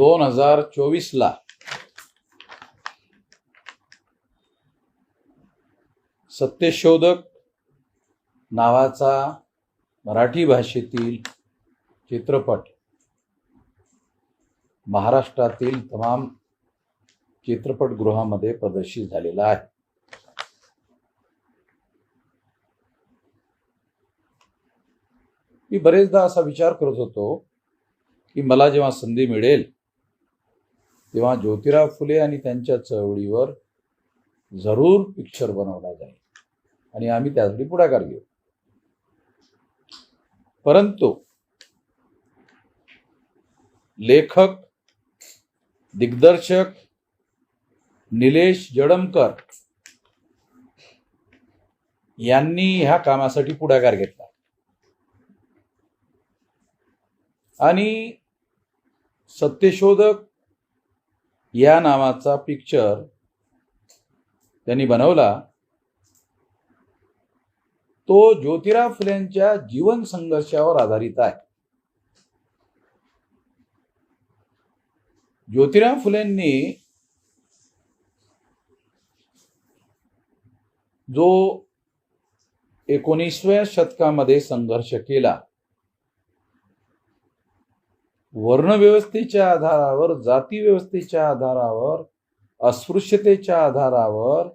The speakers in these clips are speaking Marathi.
दोन हजार चोवीसला. सत्यशोधक नावाचा मराठी भाषेतील चित्रपट. महाराष्ट्रातील तमाम चित्रपटगृहामध्ये प्रदर्शित झालेला आहे. मी बरेचदा असा विचार करत होतो की मला जेव्हा संधी मिळेल तेव्हा ज्योतिराव फुले आणि त्यांच्या चळवळीवर जरूर पिक्चर बनवला जाईल. आणि आम्ही त्यासाठी पुढाकार घेऊ. परंतु लेखक दिग्दर्शक निलेश जडमकर यांनी ह्या कामासाठी पुढाकार घेतला. आणि सत्यशोधक या नावाचा पिक्चर त्यांनी बनवला. तो ज्योतिराव फुलेंच्या जीवन संघर्षावर आधारित आहे. ज्योतिराव फुलेंनी जो एकोणीसव्या शतकामध्ये संघर्ष केला वर्णव्यवस्थेच्या आधारावर जाती व्यवस्थेच्या आधारावर अस्पृश्यतेच्या आधारावर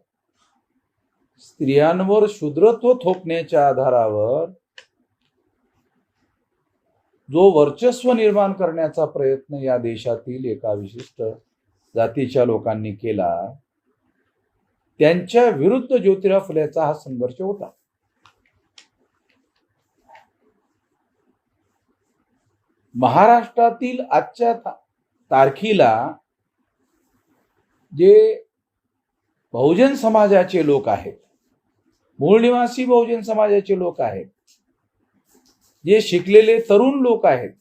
स्त्रियांवर शूद्रत्व थोपण्याच्या आधारावर जो वर्चस्व निर्माण करण्याचा प्रयत्न या देशातील एका विशिष्ट जातीच्या लोकांनी केला त्यांच्या विरुद्ध ज्योतिराव फुलेचा हा संघर्ष होता. महाराष्ट्रातील आजच्या तारखेला तारखीला जे बहुजन समाजाचे लोक आहेत मूळ निवासी बहुजन समाजाचे लोक आहेत जे शिकलेले तरुण लोक आहेत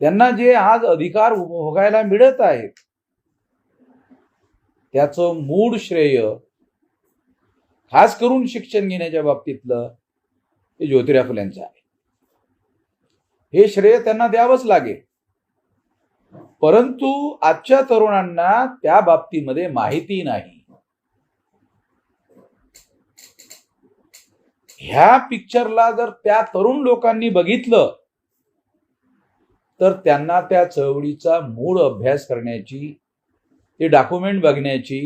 त्यांना जे आज अधिकार भोगायला मिळत आहेत त्याचं मूळ श्रेय खास करून शिक्षण घेण्याच्या बाबतीतलं ते ज्योतिराव फुल्यांचं आहे. हे श्रेय त्यांना द्यावंच लागेल. परंतु आजच्या तरुणांना त्या बाबतीमध्ये माहिती नाही. ह्या पिक्चरला जर त्या तरुण लोकांनी बघितलं तर त्यांना त्या चळवळीचा मूळ अभ्यास करण्याची ते डॉक्युमेंट बघण्याची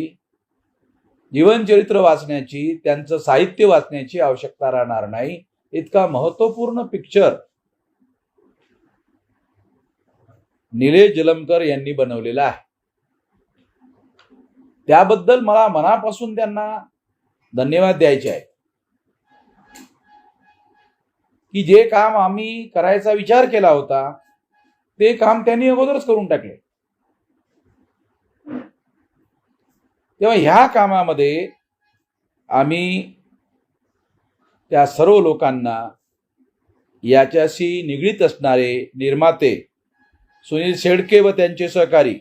जीवनचरित्र वाचण्याची त्यांचं साहित्य वाचण्याची आवश्यकता राहणार नाही. इतका महत्त्वपूर्ण पिक्चर निलेश जलमकर यांनी बनवलेला आहे. त्याबद्दल मला मनापासून त्यांना धन्यवाद द्यायचे आहेत. की जे काम आम्ही करायचा विचार केला होता ते काम त्यांनी अगोदरच करून टाकले. तेव्हा ह्या कामामध्ये आम्ही त्या सर्व लोकांना याच्याशी निगडीत असणारे निर्माते सुनील शेडके व त्यांचे सहकारी.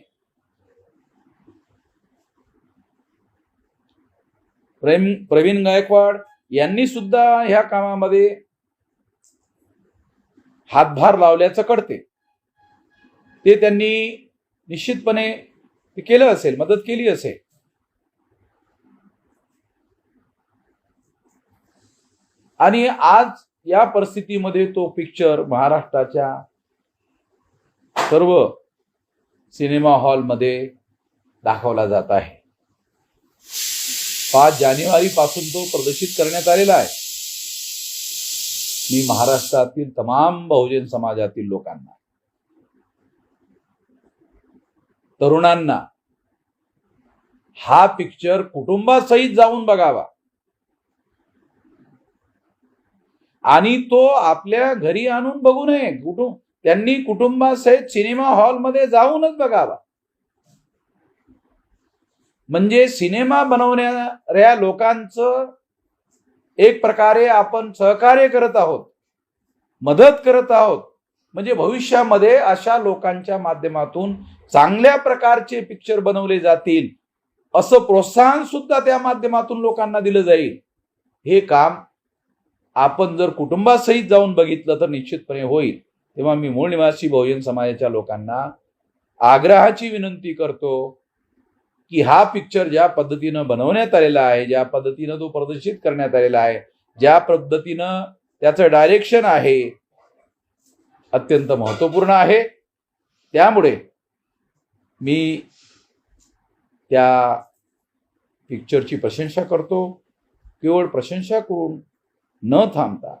प्रेम प्रवीण गायकवाड यांनी सुद्धा ह्या कामामध्ये हातभार लावल्याचं कळते. ते त्यांनी निश्चितपणे ते केलं असेल मदत केली असेल. आणि आज या परिस्थितीमध्ये तो पिक्चर महाराष्ट्राच्या सर्व सिनेमा हॉलमध्ये दाखवला जात आहे. पाच जानेवारी पासून तो प्रदर्शित करण्यात आलेला आहे. मी महाराष्ट्रातील तमाम बहुजन समाजातील लोकांना तरुणांना हा पिक्चर कुटुंबासहित जाऊन बघावा. आणि तो आपल्या घरी आणून बघू नये. कुटुंब त्यांनी कुटुंबासहित सिनेमा हॉलमध्ये जाऊनच बघावा. म्हणजे सिनेमा बनवणाऱ्या लोकांचं एक प्रकारे आपण सहकार्य करत आहोत मदत करत आहोत. म्हणजे भविष्यामध्ये अशा लोकांच्या माध्यमातून चांगल्या प्रकारचे पिक्चर बनवले जातील असं प्रोत्साहन सुद्धा त्या माध्यमातून लोकांना दिलं जाईल. हे काम आपण जर कुटुंबासहित जाऊन बघितलं तर निश्चितपणे होईल. तेव्हा मी मूळ निवासी बहुजन समाजाच्या लोकांना आग्रहाची विनंती करतो की हा पिक्चर ज्या पद्धतीनं बनवण्यात आलेला आहे ज्या पद्धतीनं तो प्रदर्शित करण्यात आलेला आहे ज्या पद्धतीनं त्याचं डायरेक्शन आहे अत्यंत महत्त्वपूर्ण आहे. त्यामुळे मी त्या पिक्चरची प्रशंसा करतो. केवळ प्रशंसा करून न थांबता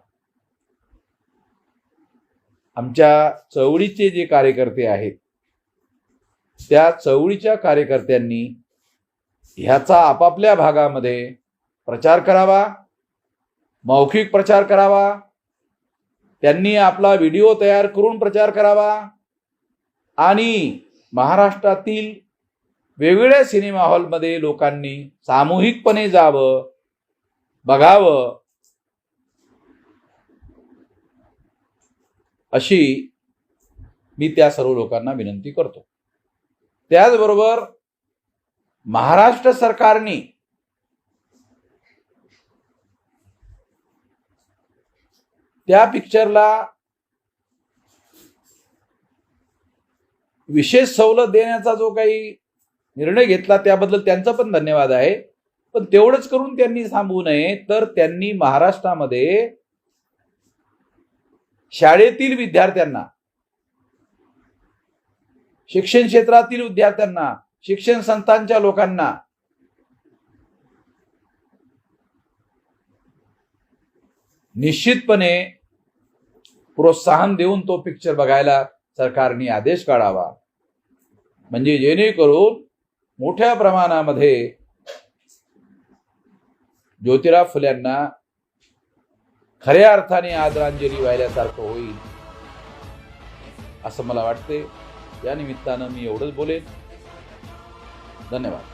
आमच्या चवळीचे जे कार्यकर्ते आहेत त्या चवळीच्या कार्यकर्त्यांनी ह्याचा आपापल्या भागामध्ये प्रचार करावा मौखिक प्रचार करावा त्यांनी आपला व्हिडिओ तयार करून प्रचार करावा आणि महाराष्ट्रातील वेगवेगळ्या सिनेमा हॉलमध्ये लोकांनी सामूहिकपणे जावं बघावं अशी मी त्या सर्व लोकांना विनंती करतो. त्याचबरोबर महाराष्ट्र सरकारने त्या पिक्चरला विशेष सवलत देण्याचा जो काही निर्णय घेतला त्याबद्दल त्यांचा पण धन्यवाद आहे. पण तेवढंच करून त्यांनी थांबू नये तर त्यांनी महाराष्ट्रामध्ये शाळेतील विद्यार्थ्यांना शिक्षण क्षेत्रातील विद्यार्थ्यांना शिक्षण संस्थांच्या लोकांना निश्चितपणे प्रोत्साहन देऊन तो पिक्चर बघायला सरकारने आदेश काढावा. म्हणजे जेणेकरून मोठ्या प्रमाणामध्ये ज्योतिराव फुल्यांना खऱ्या अर्थाने आदरांजली व्हायल्यासारखं होईल असं मला वाटते या निमित्तानं मी एवढंच बोलेन. धन्यवाद.